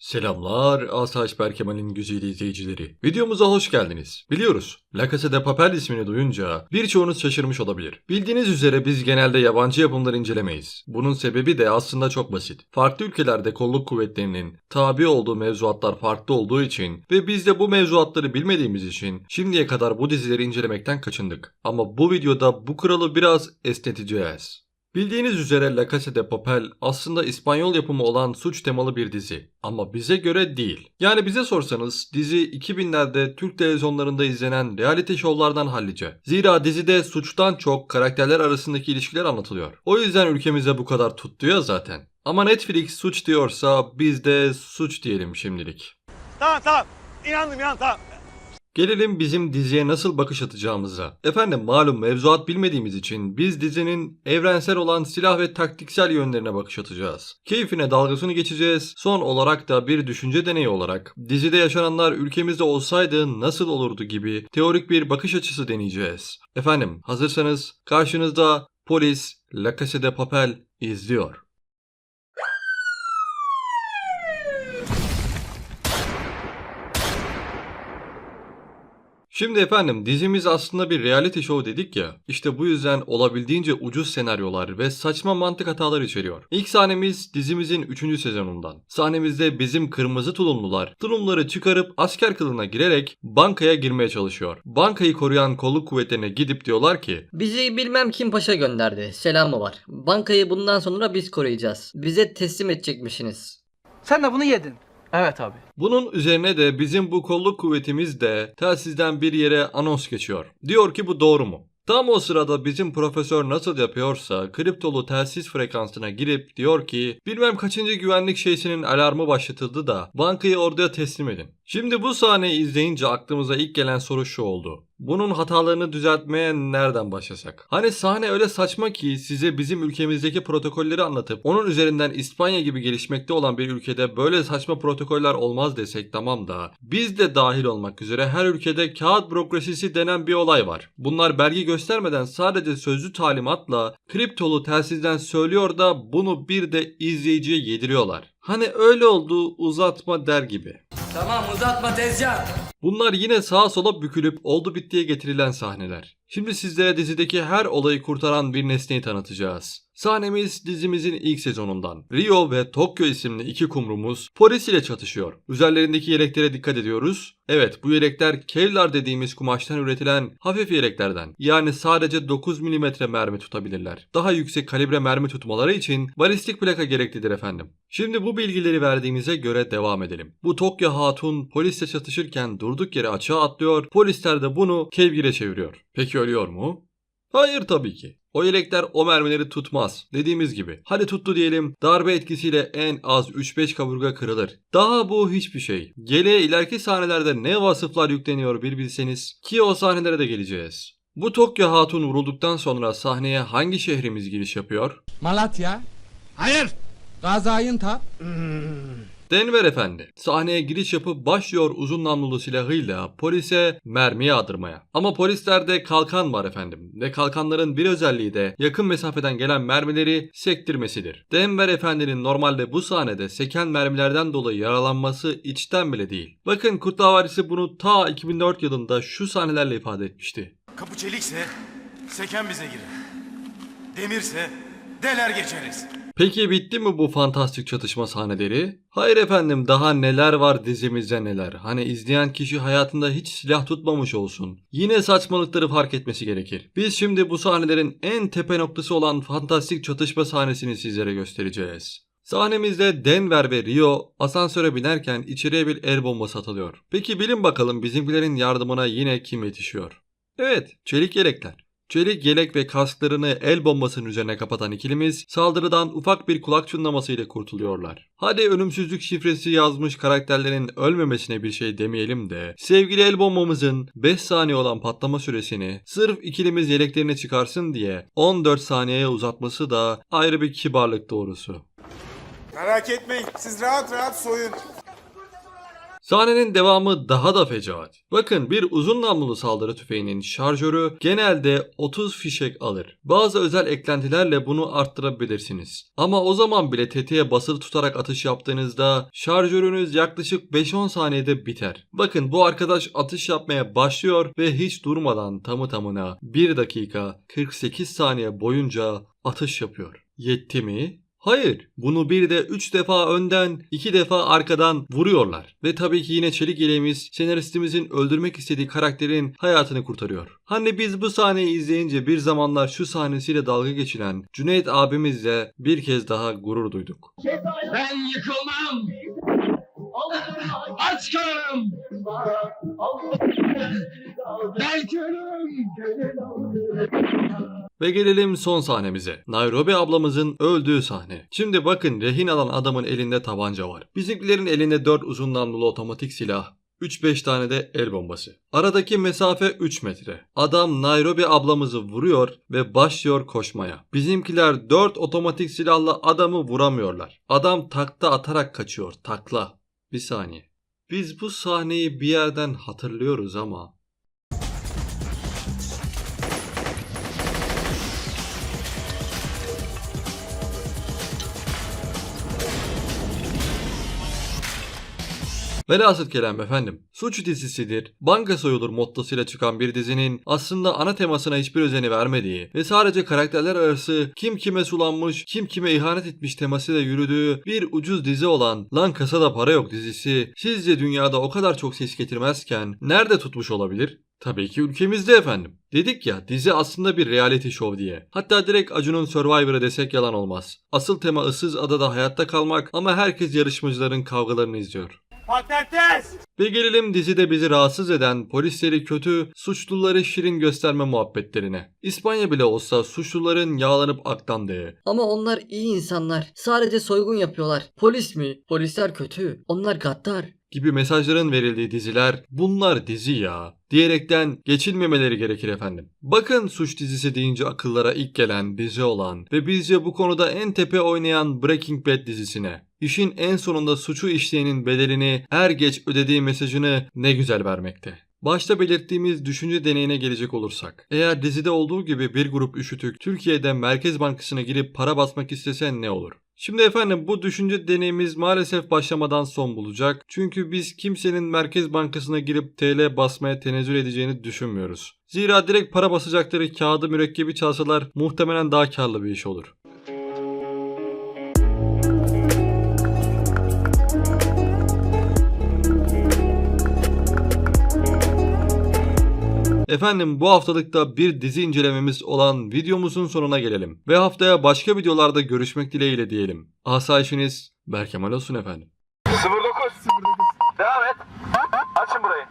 Selamlar Asayiş Berkemal'in güzide izleyicileri. Videomuza hoş geldiniz. Biliyoruz, La Casa de Papel ismini duyunca birçoğunuz şaşırmış olabilir. Bildiğiniz üzere biz genelde yabancı yapımları incelemeyiz. Bunun sebebi de aslında çok basit. Farklı ülkelerde kolluk kuvvetlerinin tabi olduğu mevzuatlar farklı olduğu için ve biz de bu mevzuatları bilmediğimiz için şimdiye kadar bu dizileri incelemekten kaçındık. Ama bu videoda bu kuralı biraz esneteceğiz. Bildiğiniz üzere La Casa de Papel aslında İspanyol yapımı olan suç temalı bir dizi. Ama bize göre değil. Yani bize sorsanız dizi 2000'lerde Türk televizyonlarında izlenen reality şovlardan hallice. Zira dizide suçtan çok karakterler arasındaki ilişkiler anlatılıyor. O yüzden ülkemize bu kadar tuttu ya zaten. Ama Netflix suç diyorsa biz de suç diyelim şimdilik. Tamam tamam. İnandım inandım tamam. Gelelim bizim diziye nasıl bakış atacağımıza. Efendim malum mevzuat bilmediğimiz için biz dizinin evrensel olan silah ve taktiksel yönlerine bakış atacağız. Keyfine dalgasını geçeceğiz. Son olarak da bir düşünce deneyi olarak dizide yaşananlar ülkemizde olsaydı nasıl olurdu gibi teorik bir bakış açısı deneyeceğiz. Efendim hazırsanız karşınızda polis La Casa de Papel izliyor. Şimdi efendim dizimiz aslında bir reality show dedik ya. İşte bu yüzden olabildiğince ucuz senaryolar ve saçma mantık hatalar içeriyor. İlk sahnemiz dizimizin 3. sezonundan. Sahnemizde bizim kırmızı tulumlular tulumları çıkarıp asker kılığına girerek bankaya girmeye çalışıyor. Bankayı koruyan kolluk kuvvetlerine gidip diyorlar ki Bizi bilmem kim paşa gönderdi. Selamı var. Bankayı bundan sonra biz koruyacağız. Bize teslim edecekmişsiniz. Sen de bunu yedin. Evet abi. Bunun üzerine de bizim bu kolluk kuvvetimiz de telsizden bir yere anons geçiyor. Diyor ki bu doğru mu? Tam o sırada bizim profesör nasıl yapıyorsa kriptolu telsiz frekansına girip diyor ki bilmem kaçıncı güvenlik şeysinin alarmı başlatıldı da bankayı orduya teslim edin. Şimdi bu sahneyi izleyince aklımıza ilk gelen soru şu oldu. Bunun hatalarını düzeltmeye nereden başlasak? Hani sahne öyle saçma ki size bizim ülkemizdeki protokolleri anlatıp onun üzerinden İspanya gibi gelişmekte olan bir ülkede böyle saçma protokoller olmaz desek tamam da biz de dahil olmak üzere her ülkede kağıt bürokrasisi denen bir olay var. Bunlar belge göstermeden sadece sözlü talimatla kriptolu telsizden söylüyor da bunu bir de izleyiciye yediriyorlar. Hani öyle oldu uzatma der gibi. Tamam uzatma tezcan. Bunlar yine sağa sola bükülüp oldu bittiye getirilen sahneler. Şimdi sizlere dizideki her olayı kurtaran bir nesneyi tanıtacağız. Sahnemiz dizimizin ilk sezonundan. Rio ve Tokyo isimli iki kumrumuz polis ile çatışıyor. Üzerlerindeki yeleklere dikkat ediyoruz. Evet bu yelekler Kevlar dediğimiz kumaştan üretilen hafif yeleklerden. Yani sadece 9 mm mermi tutabilirler. Daha yüksek kalibre mermi tutmaları için balistik plaka gereklidir efendim. Şimdi bu bilgileri verdiğimize göre devam edelim. Bu Tokyo Hatun polisle çatışırken durduk yere açığa atlıyor. Polisler de bunu kevgire çeviriyor. Peki ölüyor mu? Hayır tabii ki. O yelekler o mermileri tutmaz. Dediğimiz gibi. Hadi tuttu diyelim. Darbe etkisiyle en az 3-5 kaburga kırılır. Daha bu hiçbir şey. Geleğe ileriki sahnelerde ne vasıflar yükleniyor bir bilseniz. Ki o sahnelere de geleceğiz. Bu Tokyo Hatun vurulduktan sonra sahneye hangi şehrimiz giriş yapıyor? Malatya, Hayır. Gaziantep, Denver Efendi sahneye giriş yapıp başlıyor uzun namlulu silahıyla polise mermi yağdırmaya. Ama polislerde kalkan var efendim ve kalkanların bir özelliği de yakın mesafeden gelen mermileri sektirmesidir. Denver Efendi'nin normalde bu sahnede seken mermilerden dolayı yaralanması içten bile değil. Bakın Kurtlar Vadisi bunu ta 2004 yılında şu sahnelerle ifade etmişti. Kapı çelikse seken bize girer. Demirse deler geçeriz. Peki bitti mi bu fantastik çatışma sahneleri? Hayır efendim daha neler var dizimizde neler. Hani izleyen kişi hayatında hiç silah tutmamış olsun. Yine saçmalıkları fark etmesi gerekir. Biz şimdi bu sahnelerin en tepe noktası olan fantastik çatışma sahnesini sizlere göstereceğiz. Sahnemizde Denver ve Rio asansöre binerken içeriye bir el bombası atılıyor. Peki bilin bakalım bizimkilerin yardımına yine kim yetişiyor? Evet, çelik yelekler. Çelik yelek ve kasklarını el bombasının üzerine kapatan ikilimiz saldırıdan ufak bir kulak çınlamasıyla kurtuluyorlar. Hadi ölümsüzlük şifresi yazmış karakterlerin ölmemesine bir şey demeyelim de sevgili el bombamızın 5 saniye olan patlama süresini sırf ikilimiz yeleklerini çıkarsın diye 14 saniyeye uzatması da ayrı bir kibarlık doğrusu. Merak etmeyin. Siz rahat rahat soyun. Sahnenin devamı daha da fecaat. Bakın bir uzun namlulu saldırı tüfeğinin şarjörü genelde 30 fişek alır. Bazı özel eklentilerle bunu arttırabilirsiniz. Ama o zaman bile tetiğe basılı tutarak atış yaptığınızda şarjörünüz yaklaşık 5-10 saniyede biter. Bakın bu arkadaş atış yapmaya başlıyor ve hiç durmadan tamı tamına 1 dakika 48 saniye boyunca atış yapıyor. Yetti mi? Hayır. Bunu bir de 3 defa önden, 2 defa arkadan vuruyorlar. Ve tabii ki yine çelik yeleğimiz senaristimizin öldürmek istediği karakterin hayatını kurtarıyor. Hani biz bu sahneyi izleyince bir zamanlar şu sahnesiyle dalga geçilen Cüneyt abimizle bir kez daha gurur duyduk. Ben yıkılmam. Aç kalırım. Belki ölürüm. Ve gelelim son sahnemize. Nairobi ablamızın öldüğü sahne. Şimdi bakın rehin alan adamın elinde tabanca var. Bizimkilerin elinde 4 uzun namlulu otomatik silah. 3-5 tane de el bombası. Aradaki mesafe 3 metre. Adam Nairobi ablamızı vuruyor ve başlıyor koşmaya. Bizimkiler 4 otomatik silahla adamı vuramıyorlar. Adam takla atarak kaçıyor. Takla. Bir saniye. Biz bu sahneyi bir yerden hatırlıyoruz ama Velhasıl kelam efendim. Suç dizisidir, banka soyulur mottosuyla çıkan bir dizinin aslında ana temasına hiçbir özeni vermediği ve sadece karakterler arası kim kime sulanmış, kim kime ihanet etmiş temasıyla yürüdüğü bir ucuz dizi olan Lan Kasada Para Yok dizisi sizce dünyada o kadar çok ses getirmezken nerede tutmuş olabilir? Tabii ki ülkemizde efendim. Dedik ya dizi aslında bir reality show diye. Hatta direkt Acun'un Survivor'ı desek yalan olmaz. Asıl tema ıssız adada hayatta kalmak ama herkes yarışmacıların kavgalarını izliyor. Ve gelelim dizide bizi rahatsız eden polisleri kötü, suçluları şirin gösterme muhabbetlerine. İspanya bile olsa suçluların yağlanıp aklandığı, Ama onlar iyi insanlar. Sadece soygun yapıyorlar. Polis mi? Polisler kötü. Onlar gaddar. gibi mesajların verildiği diziler bunlar dizi ya diyerekten geçilmemeleri gerekir efendim. Bakın suç dizisi deyince akıllara ilk gelen dizi olan ve bizce bu konuda en tepe oynayan Breaking Bad dizisine. İşin en sonunda suçu işleyenin bedelini er geç ödediği mesajını ne güzel vermekte. Başta belirttiğimiz düşünce deneyine gelecek olursak. Eğer dizide olduğu gibi bir grup üşütük Türkiye'de Merkez Bankası'na girip para basmak istese ne olur? Şimdi efendim bu düşünce deneyimiz maalesef başlamadan son bulacak. Çünkü biz kimsenin Merkez Bankası'na girip TL basmaya tenezzül edeceğini düşünmüyoruz. Zira direkt para basacakları kağıdı mürekkebi çalsalar muhtemelen daha karlı bir iş olur. Efendim bu haftalıkta bir dizi incelememiz olan videomuzun sonuna gelelim. Ve haftaya başka videolarda görüşmek dileğiyle diyelim. Asayişiniz Berkemal olsun efendim. 09 09 Devam et. Açın burayı.